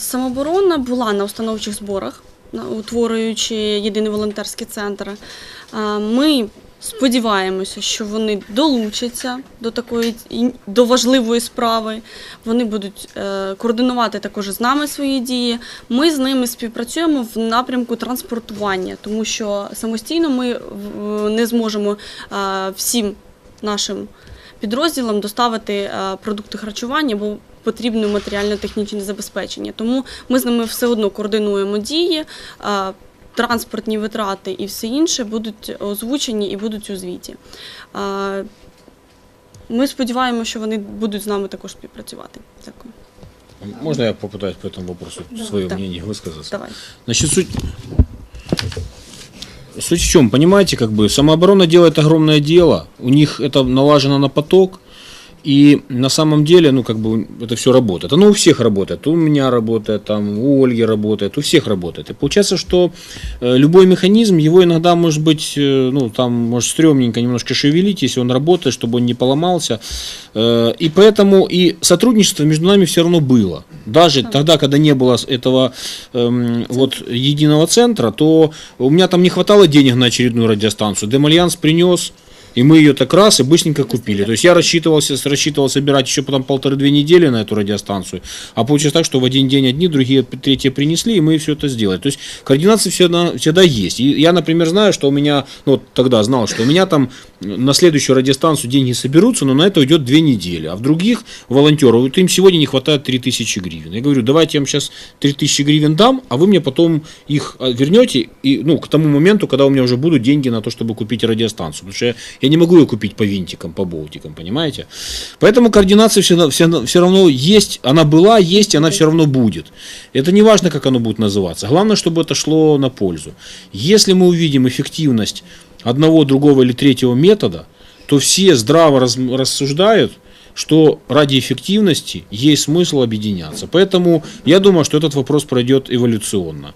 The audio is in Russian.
Самооборона була на установчих зборах, утворюючи єдиний волонтерський центр. Ми сподіваємося, що вони долучаться до такої до важливої справи. Вони будуть е, координувати також з нами свої дії. Ми з ними співпрацюємо в напрямку транспортування, тому що самостійно ми не зможемо всім нашим підрозділам доставити е, продукти харчування, бо потрібне матеріально-технічне забезпечення. Тому ми з ними все одно координуємо дії. е, Транспортні витрати і все інше будуть озвучені і будуть у звіті. Е, Ми сподіваємося, що вони будуть з нами також співпрацювати. Дякую. Можно я попытаюсь по этому вопросу свое Да. мнение высказаться? Давай. Значит, суть... Суть в чем, понимаете, как бы самооборона делает огромное дело, у них это налажено на поток, и на самом деле, ну, как бы, это все работает. Оно у всех работает. У меня работает, там, у Ольги работает, у всех работает. И получается, что э, любой механизм, его иногда может быть, э, ну, там, может, стрёмненько немножко шевелить, если он работает, чтобы он не поломался. Э, и поэтому и сотрудничество между нами все равно было. Даже тогда, когда не было этого эм, вот единого центра, то у меня там не хватало денег на очередную радиостанцию. Демальянс принес, и мы ее так раз и быстренько купили. То есть я рассчитывался, рассчитывал собирать еще потом полторы-две недели на эту радиостанцию. А получилось так, что в один день одни, другие третьи принесли, и мы все это сделали. То есть координация всегда, всегда есть. И я, например, знаю, что у меня, ну вот тогда знал, что у меня там на следующую радиостанцию деньги соберутся, но на это уйдет две недели. А в других волонтеров, вот им сегодня не хватает 3000 гривен. Я говорю, давайте я вам сейчас 3000 гривен дам, а вы мне потом их а, вернете, и, ну, к тому моменту, когда у меня уже будут деньги на то, чтобы купить радиостанцию. Потому что я, я не могу ее купить по винтикам, по болтикам, понимаете? Поэтому координация все, все, все равно есть, она была, есть, и она все равно будет. Это не важно, как оно будет называться. Главное, чтобы это шло на пользу. Если мы увидим эффективность одного, другого или третьего метода, то все здраво рассуждают, что ради эффективности есть смысл объединяться. Поэтому я думаю, что этот вопрос пройдет эволюционно.